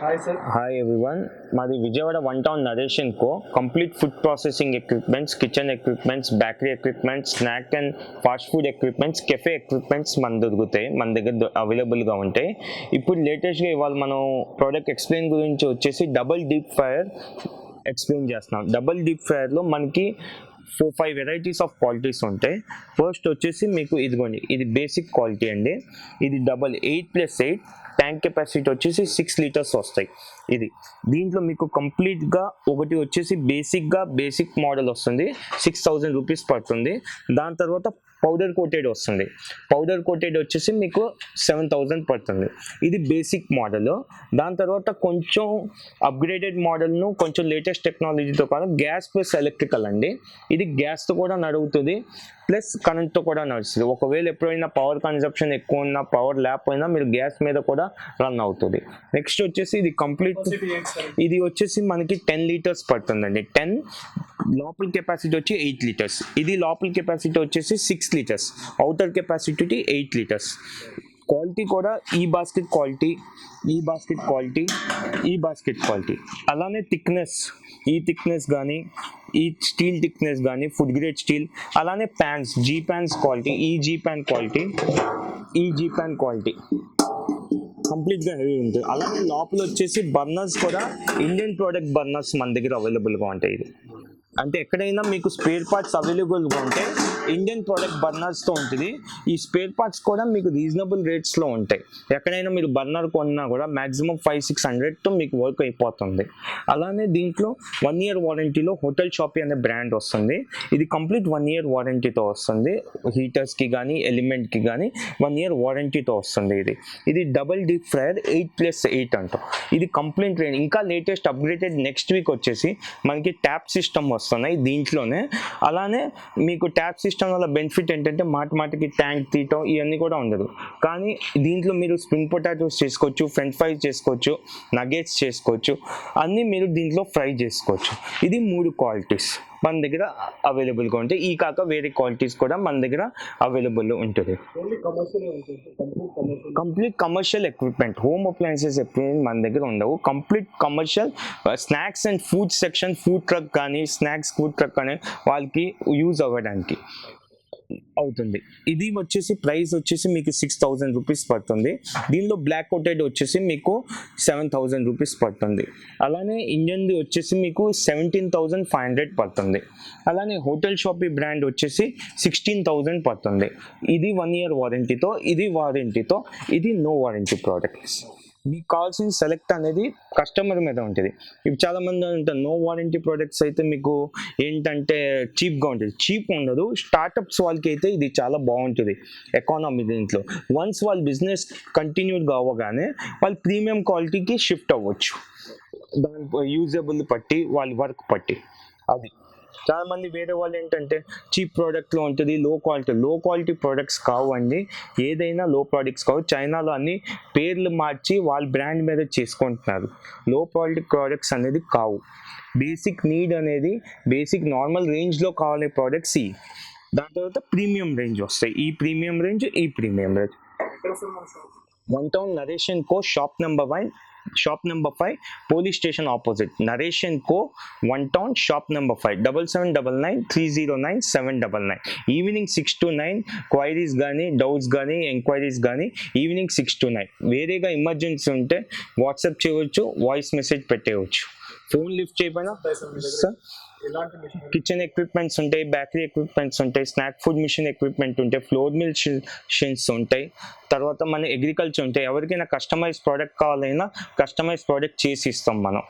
Hi sir hi everyone మాది Vijayawada one town narration co complete food processing equipments kitchen equipments bakery equipments snack and fast food equipments cafe equipments మన దొరుకుతాయి మన దగ్గర అవైలబుల్గా ఉంటాయి. ఇప్పుడు లేటెస్ట్గా ఇవాళ మనం ప్రోడక్ట్ ఎక్స్ప్లెయిన్ గురించి వచ్చేసి డబుల్ డీప్ ఫైర్ ఎక్స్ప్లెయిన్ చేస్తున్నాం. డబుల్ డీప్ ఫైర్లో మనకి four five varieties of qualities ఉంటాయి ఫస్ట్ వచ్చేసి మీకు ఇదిగోండి ఇది బేసిక్ క్వాలిటీ అండి. ఇది double eight plus eight tank capacity వచ్చేసి సిక్స్ లీటర్స్ వస్తాయి. ఇది. దీంట్లో మీకు కంప్లీట్గా ఒకటి వచ్చేసి బేసిక్గా బేసిక్ మోడల్ వస్తుంది సిక్స్ థౌజండ్ రూపీస్ పడుతుంది. దాని తర్వాత పౌడర్ కోటెడ్ వస్తుంది. పౌడర్ కోటెడ్ వచ్చేసి మీకు సెవెన్ థౌజండ్ పడుతుంది. ఇది బేసిక్ మోడల్ దాని తర్వాత కొంచెం అప్గ్రేడెడ్ మోడల్ను కొంచెం లేటెస్ట్ టెక్నాలజీతో కాదు గ్యాస్ ప్లస్ ఎలక్ట్రికల్ అండి. ఇది గ్యాస్తో కూడా నడుగుతుంది. ప్లస్ కరెంట్తో కూడా నడుస్తుంది. ఒకవేళ ఎప్పుడైనా పవర్ కన్సప్షన్ ఎక్కువ ఉన్నా పవర్ లేకపోయినా మీరు గ్యాస్ మీద కూడా రన్ అవుతుంది. నెక్స్ట్ వచ్చేసి ఇది కంప్లీట్ ఇది వచ్చేసి మనకి టెన్ లీటర్స్ పడుతుందండి. టెన్ లోపల కెపాసిటీ వచ్చి ఎయిట్ లీటర్స్ ఇది లోపల కెపాసిటీ వచ్చేసి six litres outer capacity eight litres quality కూడా ఈ బాస్కెట్ క్వాలిటీ ఈ బాస్కెట్ క్వాలిటీ ఈ బాస్కెట్ క్వాలిటీ అలానే థిక్నెస్ ఈ థిక్నెస్ కానీ ఈ స్టీల్ థిక్నెస్ కానీ ఫుడ్ గ్రేడ్ స్టీల్ అలానే ప్యాన్స్ జీ ప్యాన్స్ క్వాలిటీ ఈ జీ ప్యాన్ క్వాలిటీ ఈ జీ ప్యాన్ క్వాలిటీ. కంప్లీట్గా హెవీ ఉంటుంది. అలానే లోపల వచ్చేసి బర్నర్స్ కూడా ఇండియన్ ప్రోడక్ట్ బర్నర్స్ మన దగ్గర అవైలబుల్గా ఉంటాయి ఇది. అంటే ఎక్కడైనా మీకు స్పేర్ పార్ట్స్ అవైలబుల్గా ఉంటే ఇండియన్ ప్రోడక్ట్ బర్నర్స్తో ఉంటుంది. ఈ స్పేర్ పార్ట్స్ కూడా మీకు రీజనబుల్ రేట్స్లో ఉంటాయి. ఎక్కడైనా మీరు బర్నర్ కొన్నా కూడా మ్యాక్సిమం ఫైవ్ సిక్స్ హండ్రెడ్తో మీకు వర్క్ అయిపోతుంది. అలానే దీంట్లో వన్ ఇయర్ వారంటీలో హోటల్ షాపీ అనే బ్రాండ్ వస్తుంది. ఇది కంప్లీట్ వన్ ఇయర్ వారంటీతో వస్తుంది. హీటర్స్కి కానీ ఎలిమెంట్కి కానీ వన్ ఇయర్ వారంటీతో వస్తుంది ఇది. ఇది double deep fryer eight plus eight అంటాం. ఇది కంప్లీట్ రేంజ్. ఇంకా లేటెస్ట్ అప్గ్రేడెడ్ నెక్స్ట్ వీక్ వచ్చేసి మనకి ట్యాప్ సిస్టమ్ వస్తున్నాయి దీంట్లోనే. అలానే మీకు ట్యాప్ సిస్టమ్ వల్ల బెనిఫిట్ ఏంటంటే మాటి మాటికి ట్యాంక్ తీయటం ఇవన్నీ కూడా ఉండదు. కానీ దీంట్లో మీరు స్ప్రింగ్ పొటాటోస్ చేసుకోవచ్చు ఫ్రెంచ్ ఫ్రైస్ చేసుకోవచ్చు నగేట్స్ చేసుకోవచ్చు అన్నీ మీరు దీంట్లో ఫ్రై చేసుకోవచ్చు. ఇది మూడు క్వాలిటీస్. మన దగ్గర అవైలబుల్గా ఉంటాయి ఈ కాక వేరే క్వాలిటీస్ కూడా మన దగ్గర అవైలబుల్ ఉంటుంది. Complete commercial equipment home appliances equipment మన దగ్గర ఉండవు. Complete commercial snacks and food section food truck కానీ స్నాక్స్ ఫుడ్ ట్రక్ కానీ వాళ్ళకి యూజ్ అవ్వడానికి. అవుతుంది. ఇది వచ్చేసి ప్రైస్ వచ్చేసి మీకు సిక్స్ థౌజండ్ రూపీస్ పడుతుంది. దీనిలో బ్లాక్ కోటెడ్ వచ్చేసి మీకు సెవెన్ థౌజండ్ రూపీస్ పడుతుంది. అలానే ఇండియన్ది వచ్చేసి మీకు సెవెంటీన్ థౌజండ్ ఫైవ్ హండ్రెడ్ పడుతుంది. అలానే హోటల్ షాపీ బ్రాండ్ వచ్చేసి సిక్స్టీన్ థౌజండ్ పడుతుంది. ఇది వన్ ఇయర్ వారంటీతో ఇది వారంటీతో ఇది నో వారంటీ ప్రోడక్ట్స్ మీకు కావాల్సిన సెలెక్ట్ అనేది కస్టమర్ మీద ఉంటుంది. ఇప్పుడు చాలా మంది అంటారు నో వారంటీ ప్రోడక్ట్స్ అయితే మీకు ఏంటంటే చీప్గా ఉంటుంది. చీప్ ఉండదు. స్టార్టప్స్ వాళ్ళకి అయితే ఇది చాలా బాగుంటుంది. ఎకానమీ దీంట్లో. వన్స్ వాళ్ళ బిజినెస్ కంటిన్యూగా అవ్వగానే వాళ్ళు ప్రీమియం క్వాలిటీకి షిఫ్ట్ అవ్వచ్చు. దాని యూజబుల్ పట్టి వాళ్ళ వర్క్ పట్టి. అది. చాలా మంది వేరే వాళ్ళు ఏంటంటే చీప్ ప్రోడక్ట్లో ఉంటుంది లో క్వాలిటీ లో క్వాలిటీ ప్రోడక్ట్స్ కావండి. ఏదైనా లో ప్రోడక్ట్స్ కావు చైనాలో అన్ని పేర్లు మార్చి వాళ్ళ బ్రాండ్ మీద చేసుకుంటున్నారు. లో క్వాలిటీ ప్రోడక్ట్స్ అనేది కావు. బేసిక్ నీడ్ అనేది బేసిక్ నార్మల్ రేంజ్లో కావాలి ప్రోడక్ట్స్ ఈ. దాని తర్వాత ప్రీమియం రేంజ్ వస్తాయి. ఈ ప్రీమియం రేంజ్ ఈ ప్రీమియం రేంజ్ వన్ టౌన్ నరేషన్ కో shop number one shop number five police station opposite. Narration co one town shop number five. Double seven double nine three zero nine seven double nine. Evening six to nine queries కానీ doubts కానీ enquiries కానీ evening six to nine. వేరేగా emergency ఉంటే WhatsApp చేయవచ్చు voice message పెట్టేయవచ్చు. Phone lift చేయకపోయినా sir kitchen equipments ఉంటాయి bakery equipments ఉంటాయి స్నాక్ ఫుడ్ మిషన్ ఎక్విప్మెంట్ ఉంటాయి ఫ్లోర్ మిల్ మిషన్స్ ఉంటాయి. తర్వాత మన అగ్రికల్చర్ ఉంటాయి. ఎవరికైనా కస్టమైజ్ ప్రోడక్ట్ కావాలైనా కస్టమైజ్ ప్రోడక్ట్ చేసి ఇస్తాం మనం.